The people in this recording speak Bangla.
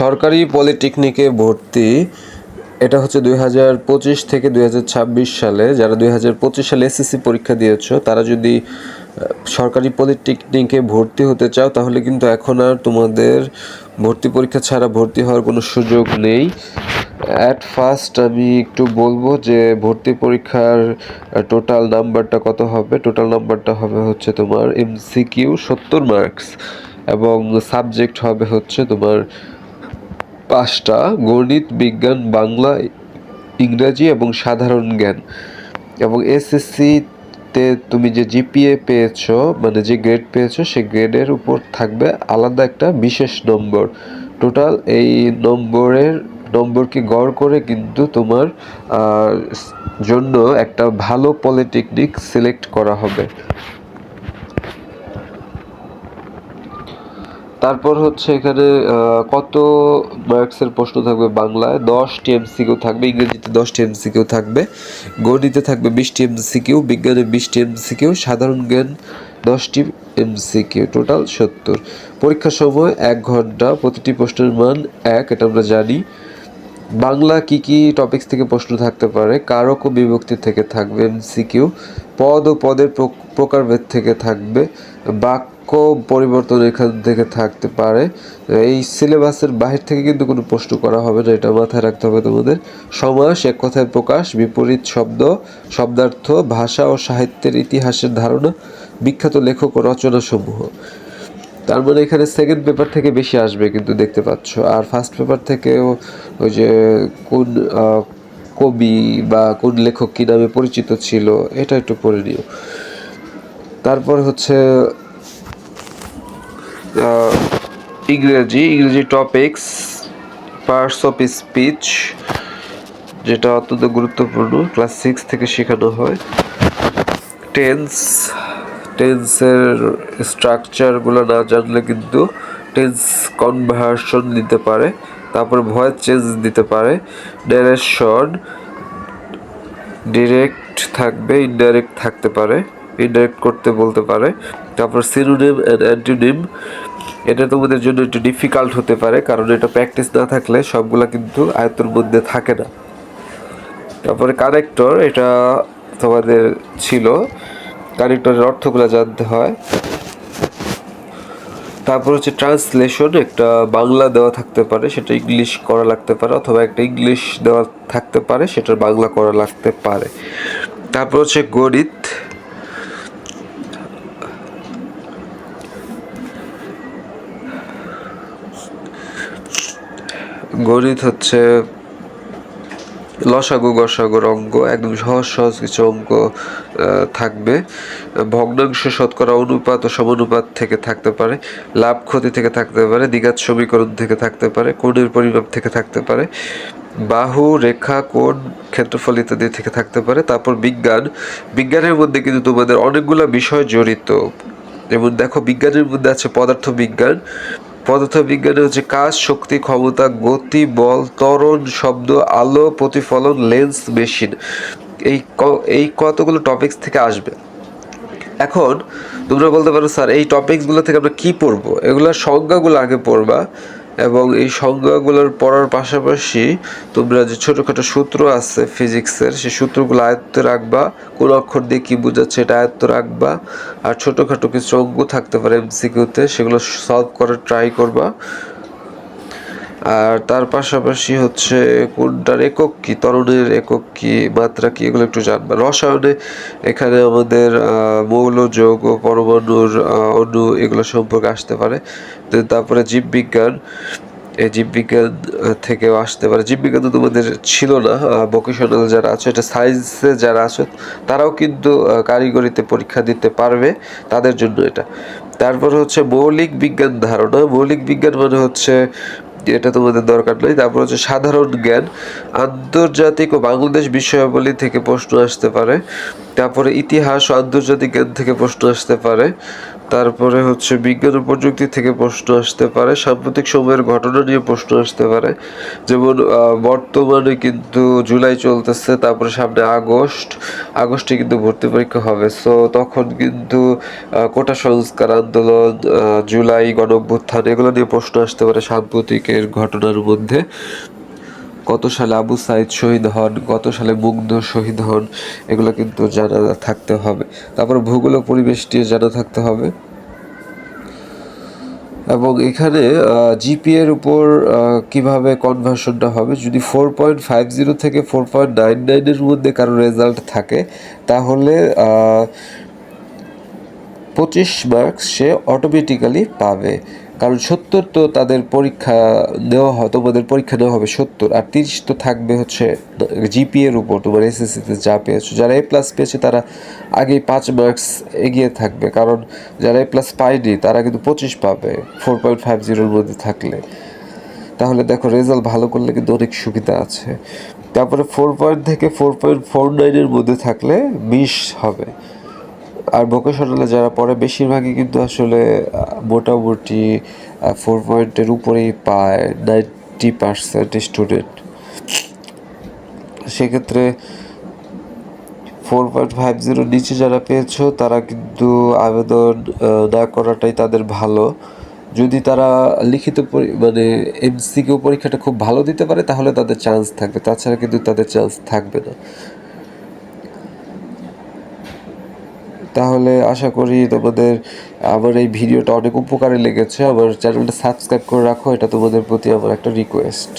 সরকারি পলিটেকনিকে ভর্তি, এটা হচ্ছে দুই হাজার পঁচিশ থেকে দুই হাজার ছাব্বিশ সালে। যারা দুই হাজার পঁচিশ সালে এসএসসি পরীক্ষা দিয়েছ, তারা যদি সরকারি পলিটেকনিকে ভর্তি হতে চাও, তাহলে কিন্তু এখন আর তোমাদের ভর্তি পরীক্ষা ছাড়া ভর্তি হওয়ার কোনো সুযোগ নেই। অ্যাট ফার্স্ট আমি একটু বলব যে, ভর্তি পরীক্ষার টোটাল নাম্বারটা কত হবে? টোটাল নাম্বারটা হবে হচ্ছে তোমার এমসিকিউ সত্তর মার্কস এবং সাবজেক্ট হবে হচ্ছে তোমার পাঁচটা গণিত, বিজ্ঞান, বাংলা, ইংরাজি এবং সাধারণ জ্ঞান। এবং এসএসসিতে তুমি যে জিপিএ পেয়েছ মানে যে গ্রেড পেয়েছ, সেই গ্রেডের উপর থাকবে আলাদা একটা বিশেষ নম্বর। টোটাল এই নম্বরের, নম্বরকে গড় করে কিন্তু তোমার জন্য একটা ভালো পলিটেকনিক সিলেক্ট করা হবে। তারপর হচ্ছে এখানে কত মার্কসের প্রশ্ন থাকবে বাংলায়? দশটি এমসিকিউ থাকবে, ইংরেজিতে দশটি এমসিকিউ থাকবে, গণিতে থাকবে বিশটি এমসিকিউ বিজ্ঞানে বিশটি এমসিকিউ সাধারণ জ্ঞান দশটি এমসিকিউ টোটাল সত্তর। পরীক্ষার সময় এক ঘণ্টা, প্রতিটি প্রশ্নের মান এক, এটা আমরা জানি। বাংলা কি কি টপিকস থেকে প্রশ্ন থাকতে পারে? কারক ও বিভক্তি থেকে থাকবে এমসিকিউ পদ ও পদের প্র- প্রকারভেদ থেকে থাকবে, বাক্য পরিবর্তন এখান থেকে থাকতে পারে। এই সিলেবাসের বাহির থেকে কিন্তু কোনো প্রশ্ন করা হবে না, এটা মাথায় রাখতে হবে তোমাদের। সমাস, এক কথায় প্রকাশ, বিপরীত শব্দ, শব্দার্থ, ভাষা ও সাহিত্যের ইতিহাসের ধারণা, বিখ্যাত লেখক ও রচনা সমূহ তার মানে এখানে সেকেন্ড পেপার থেকে বেশি আসবে কিন্তু দেখতে পাচ্ছ। আর ফার্স্ট পেপার থেকেও ওই যে কোন কবি বা কোন লেখক কী নামে পরিচিত ছিল, এটা একটু পড়ে নিও। তারপর হচ্ছে ইংরেজি ইংরেজি টপিকস পার্টস অফ স্পিচ যেটা অত্যন্ত গুরুত্বপূর্ণ ক্লাস সিক্স থেকে শেখানো হয়। টেন্স টেন্সের স্ট্রাকচারগুলো না জানলে কিন্তু টেন্স কনভার্সন দিতে পারে, তারপর ভয়েস চেঞ্জ দিতে পারে ডেরেশন ডিরেক্ট থাকবে ইনডাইরেক্ট থাকতে পারে ইনডাইরেক্ট করতে বলতে পারে, তারপর সিনোনিম অ্যান্ড অ্যান্টোনিম এটা তোমাদের জন্য একটু ডিফিকাল্ট হতে পারে, কারণ এটা প্র্যাকটিস না থাকলে সবগুলা কিন্তু আয়ত্তের মধ্যে থাকে না। তারপরে কানেক্টর এটা তোমাদের ছিল কানেক্টরের অর্থগুলো জানতে হয়। তারপর হচ্ছে ট্রান্সলেশন একটা বাংলা দেওয়া থাকতে পারে, সেটা ইংলিশ করা লাগতে পারে, অথবা একটা ইংলিশ দেওয়া থাকতে পারে, সেটার বাংলা করা লাগতে পারে। তারপর হচ্ছে গণিত। গণিত হচ্ছে লসাগু গসাগুর অঙ্ক একদম সহজ সহজ কিছু আহ, থাকবে। ভগ্নাংশ শতকরা অনুপাত ও সমানুপাত থেকে থাকতে পারে। লাভ ক্ষতি থেকে থাকতে পারে দ্বিঘাত সমীকরণ থেকে থাকতে পারে কোণের পরিমাপ থেকে থাকতে পারে বাহু রেখা কোণ ক্ষেত্রফল ইত্যাদি থেকে থাকতে পারে। তারপর বিজ্ঞান। বিজ্ঞানের মধ্যে কিন্তু তোমাদের অনেকগুলো বিষয় জড়িত। যেমন দেখো বিজ্ঞানের মধ্যে আছে পদার্থ বিজ্ঞান পদার্থ বিজ্ঞানে হচ্ছে কাজ, শক্তি, ক্ষমতা, গতি, বল, ত্বরণ, শব্দ, আলো, প্রতিফলন, লেন্স, মেশিন। এই এই কতগুলো টপিকস থেকে আসবে? এখন তোমরা বলতে পারো, স্যার, এই টপিকসগুলো থেকে আমরা কী পড়ব? এগুলোর সংজ্ঞাগুলো আগে পড়বা। এবং এই সংজ্ঞাগুলোর পড়ার পাশাপাশি তোমরা যে ছোটোখাটো সূত্র আছে ফিজিক্সের, সেই সূত্রগুলো আয়ত্তে রাখবা, কোন অক্ষর দিয়ে কী বোঝাচ্ছে এটা আয়ত্ত রাখবা, আর ছোটোখাটো কিছু অঙ্গ থাকতে পারে এমসিকিউতে সেগুলো সলভ করার ট্রাই করবা। আর তার পাশাপাশি হচ্ছে কোনটার একক কি তরণের একক কি মাত্রা কি এগুলো একটু জানবা। রসায়নে এখানে আমাদের মৌল যৌগ পরমাণুর আহ, অণু এগুলো সম্পর্কে আসতে পারে। তারপরে জীববিজ্ঞান এই জীববিজ্ঞান থেকেও আসতে পারে। জীববিজ্ঞান তো তোমাদের ছিল না ভোকেশনাল যারা আছে এটা সায়েন্সে যারা আছে তারাও কিন্তু কারিগরিতে পরীক্ষা দিতে পারবে তাদের জন্য এটা। তারপর হচ্ছে মৌলিক বিজ্ঞান ধারণা। মৌলিক বিজ্ঞান মানে হচ্ছে এটা তোমাদের দরকার নেই। তারপর হচ্ছে সাধারণ জ্ঞান, আন্তর্জাতিক ও বাংলাদেশ বিষয়াবলী থেকে প্রশ্ন আসতে পারে। তারপরে ইতিহাস ও আন্তর্জাতিক জ্ঞান থেকে প্রশ্ন আসতে পারে। তারপরে হচ্ছে বিজ্ঞান ও প্রযুক্তি থেকে প্রশ্ন আসতে পারে, সাম্প্রতিক সময়ের ঘটনা নিয়ে প্রশ্ন আসতে পারে। যেমন বর্তমানে কিন্তু জুলাই চলতেছে, তারপরে সামনে আগস্ট, আগস্টে কিন্তু ভর্তি পরীক্ষা হবে। সো তখন কিন্তু কোটা সংস্কার আন্দোলন জুলাই গণঅভ্যুত্থান, এগুলো নিয়ে প্রশ্ন আসতে পারে সাম্প্রতিকের ঘটনার মধ্যে। কত সালে আবু সাইদ শহীদ হন, কত সালে মুগ্ধ শহীদ হন, এগুলো কিন্তু জানা থাকতে হবে। তারপর ভূগোল ও পরিবেশ নিয়ে জানা থাকতে হবে। এবং এখানে জিপিএর উপর কীভাবে কনভার্সনটা হবে, যদি ফোর পয়েন্ট ফাইভ জিরো থেকে ফোর পয়েন্ট নাইন নাইনের মধ্যে কারও রেজাল্ট থাকে, তাহলে পঁচিশ মার্কস সে অটোমেটিক্যালি পাবে। কারণ সত্তর তো তাদের পরীক্ষা নেওয়া হয়, তোমাদের পরীক্ষা নেওয়া হবে সত্তর। আর তিরিশ তো থাকবে হচ্ছে জিপি এর উপর, তোমার এসএসসিতে যা পেয়েছ। যারা এ প্লাস পেয়েছে, তারা আগেই পাঁচ মার্কস এগিয়ে থাকবে। কারণ যারা এ প্লাস পায়নি, তারা কিন্তু পঁচিশ পাবে ফোর পয়েন্ট ফাইভ জিরোর মধ্যে থাকলে। তাহলে দেখো রেজাল্ট ভালো করলে কিন্তু অনেক সুবিধা আছে। তারপরে ফোর পয়েন্ট থেকে ফোর পয়েন্ট ফোর নাইনের মধ্যে থাকলে বিশ হবে। আর ভোকেশনালে যারা পড়ে বেশিরভাগই কিন্তু আসলে মোটামুটি ফোর পয়েন্টের উপরেই পায় নাইনটি পার্সেন্ট স্টুডেন্ট সেক্ষেত্রে ফোর পয়েন্ট ফাইভ জিরোর নিচে যারা পেয়েছ, তারা কিন্তু আবেদন না করাটাই তাদের ভালো। যদি তারা লিখিত মানে এমসিকিউ পরীক্ষাটা খুব ভালো দিতে পারে, তাহলে তাদের চান্স থাকবে। তাছাড়া কিন্তু তাদের চান্স থাকবে না। তাহলে আশা করি তোমাদের আবার এই ভিডিওটা অনেক উপকারে লেগেছে। আবার চ্যানেলটা সাবস্ক্রাইব করে রাখো, এটা তোমাদের প্রতি আমার একটা রিকোয়েস্ট